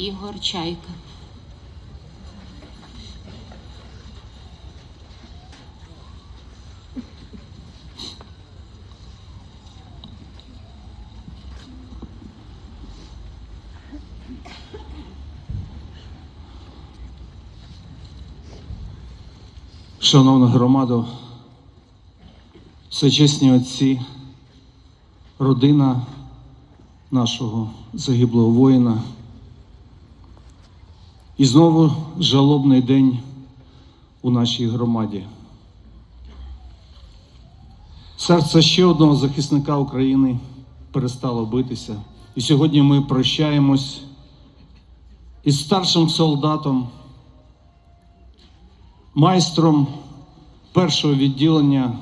Ігор Чайка. Шановна громадо, всечесні отці, родина нашого загиблого воїна. І знову жалобний день у нашій громаді. Серце ще одного захисника України перестало битися. І сьогодні ми прощаємось із старшим солдатом майстром першого відділення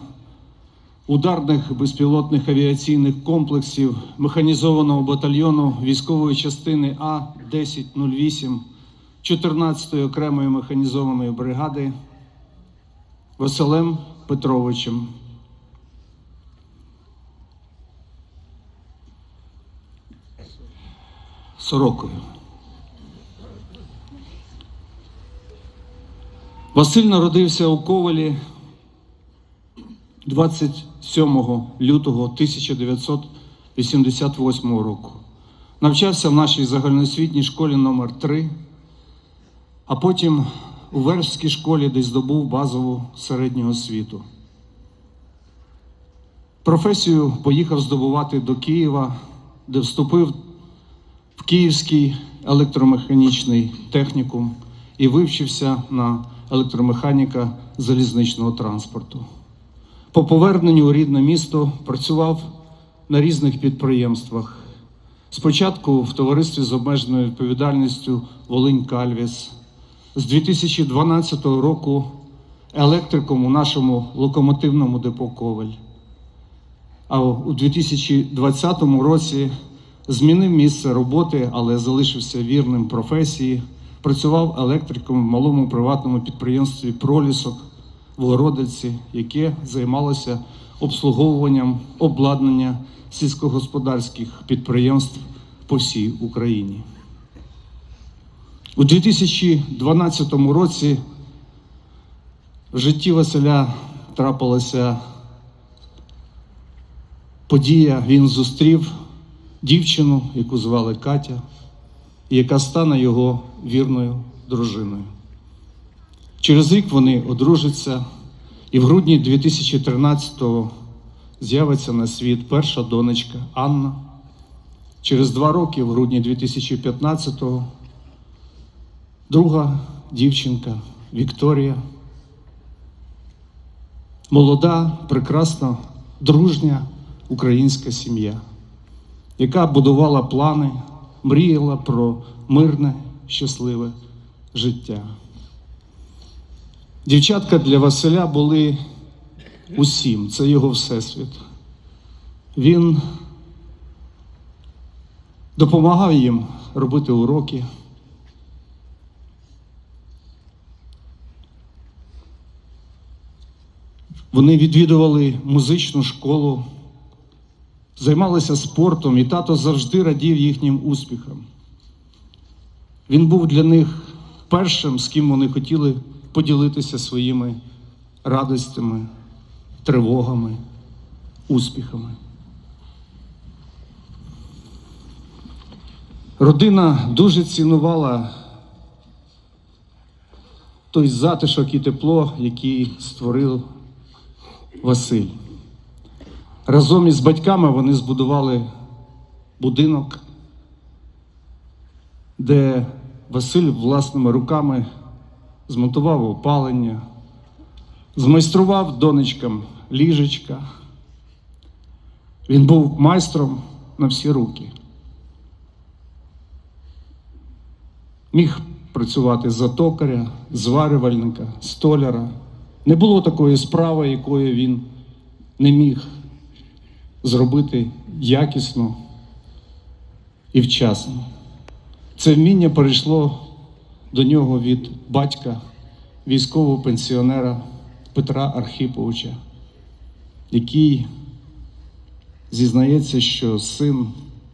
ударних безпілотних авіаційних комплексів механізованого батальйону військової частини А 1008 14-ї окремої механізованої бригади Василем Петровичем. Сорокою. Василь народився у Ковалі 27 лютого 1988 року. Навчався в нашій загальноосвітній школі номер 3 а потім у Вершській школі, де здобув базову середню освіту. Професію поїхав здобувати до Києва, де вступив в Київський електромеханічний технікум і вивчився на електромеханіка залізничного транспорту. По поверненню у рідне місто працював на різних підприємствах. Спочатку в товаристві з обмеженою відповідальністю Волинь Кальвіс. З 2012 року електриком у нашому локомотивному депо Ковель. А у 2020 році змінив місце роботи, але залишився вірним професії. Працював електриком в малому приватному підприємстві Пролісок в Городиці, яке займалося обслуговуванням обладнання сільськогосподарських підприємств по всій Україні. У 2012 році в житті Василя трапилася подія. Він зустрів дівчину, яку звали Катя, яка стане його вірною дружиною. Через рік вони одружаться, і в грудні 2013-го з'явиться на світ перша донечка Анна. Через два роки, в грудні 2015-го, друга дівчинка Вікторія. Молода, прекрасна, дружня українська сім'я, яка будувала плани, мріяла про мирне, щасливе життя. Дівчатка для Василя були усім, це його всесвіт. Він допомагав їм робити уроки. Вони відвідували музичну школу, займалися спортом, і тато завжди радів їхнім успіхам. Він був для них першим, з ким вони хотіли поділитися своїми радостями, тривогами, успіхами. Родина дуже цінувала той затишок і тепло, який створив Василь. Разом із батьками вони збудували будинок, де Василь власними руками змонтував опалення, змайстрував донечкам ліжечка. Він був майстром на всі руки. Міг працювати за токаря, зварювальника, столяра. Не було такої справи, якої він не міг зробити якісно і вчасно. Це вміння перейшло до нього від батька, військового пенсіонера Петра Архіповича, який зізнається, що син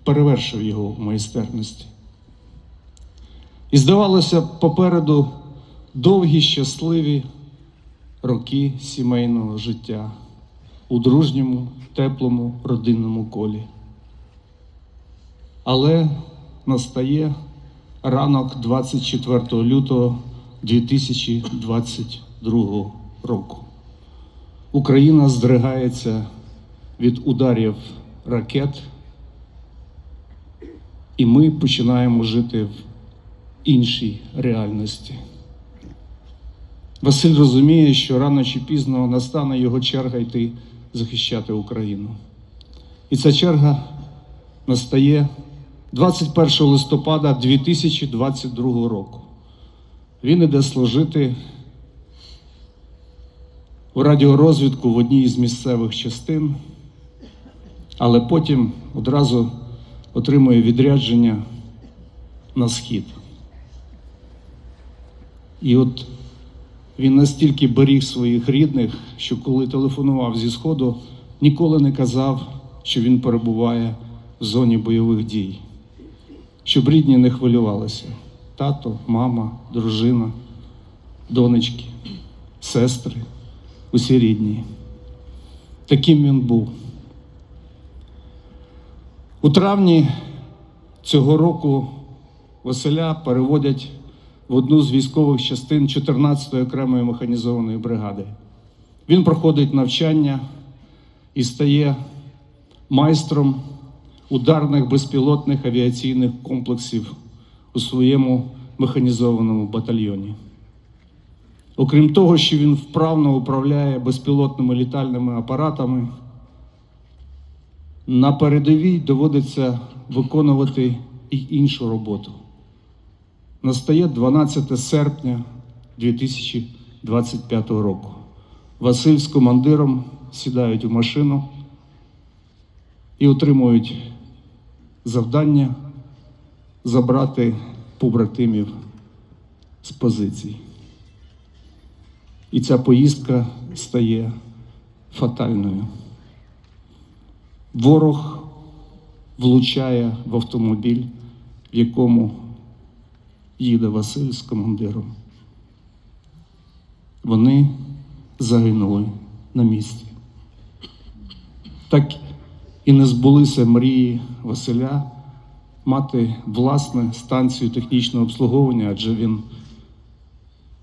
перевершив його в майстерності. І здавалося, попереду довгі щасливі роки сімейного життя у дружньому, теплому родинному колі. Але настає ранок 24 лютого 2022 року. Україна здригається від ударів ракет, і ми починаємо жити в іншій реальності. Василь розуміє, що рано чи пізно настане його черга йти захищати Україну. І ця черга настає 21 листопада 2022 року. Він іде служити у радіорозвідку в одній із місцевих частин, але потім одразу отримує відрядження на схід. І от він настільки беріг своїх рідних, що коли телефонував зі Сходу, ніколи не казав, що він перебуває в зоні бойових дій, щоб рідні не хвилювалися. Тато, мама, дружина, донечки, сестри, усі рідні. Таким він був. У травні цього року Василя переводять в одну з військових частин 14-ї окремої механізованої бригади. Він проходить навчання і стає майстром ударних безпілотних авіаційних комплексів у своєму механізованому батальйоні. Окрім того, що він вправно управляє безпілотними літальними апаратами, на передовій доводиться виконувати і іншу роботу. Настає 12 серпня 2025 року. Василь з командиром сідають у машину і отримують завдання забрати побратимів з позицій. І ця поїздка стає фатальною. Ворог влучає в автомобіль, в якому їде Василь з командиром. Вони загинули на місці. Так і не збулися мрії Василя мати власну станцію технічного обслуговування, адже він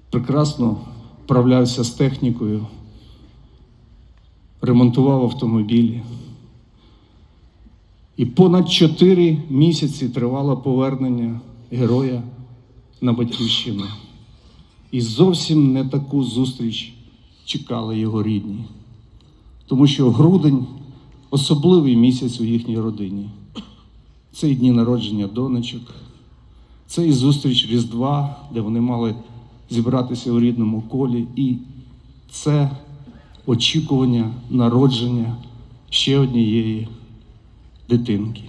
прекрасно вправлявся з технікою, ремонтував автомобілі. І понад чотири місяці тривало повернення героя на батьківщину. І зовсім не таку зустріч чекали його рідні, тому що грудень особливий місяць у їхній родині. Це і дні народження донечок, це і зустріч Різдва, де вони мали зібратися у рідному колі, і це очікування народження ще однієї дитинки.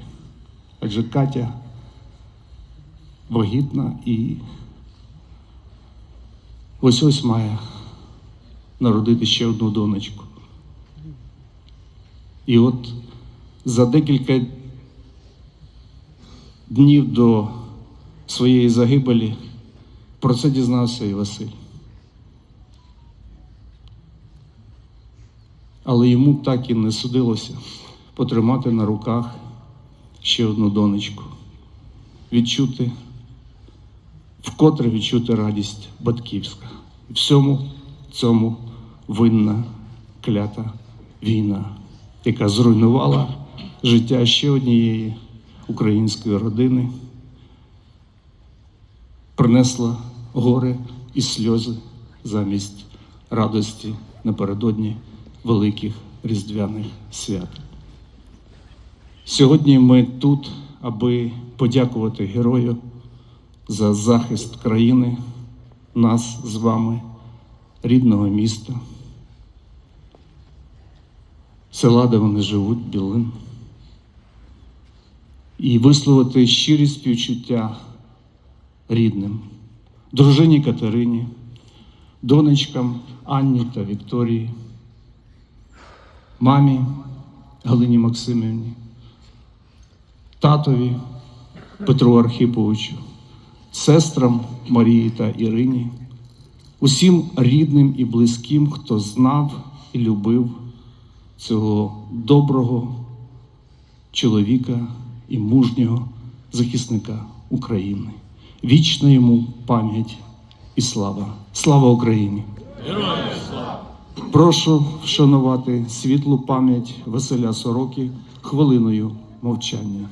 Адже Катя вагітна і ось ось має народити ще одну донечку. І от за декілька днів до своєї загибелі про це дізнався і Василь. Але йому так і не судилося потримати на руках ще одну донечку, відчути, вкотре відчути радість батьківська. Всьому цьому винна клята війна, яка зруйнувала життя ще однієї української родини, принесла горе і сльози замість радості напередодні великих різдвяних свят. Сьогодні ми тут, аби подякувати герою за захист країни, нас з вами, рідного міста, села, де вони живуть, Білин, і висловити щирі співчуття рідним, дружині Катерині, донечкам Анні та Вікторії, мамі Галині Максимівні, татові Петру Архіповичу сестрам Марії та Ірині, усім рідним і близьким, хто знав і любив цього доброго чоловіка і мужнього захисника України. Вічна йому пам'ять і слава. Слава Україні! Прошу вшанувати світлу пам'ять Василя Сороки хвилиною мовчання.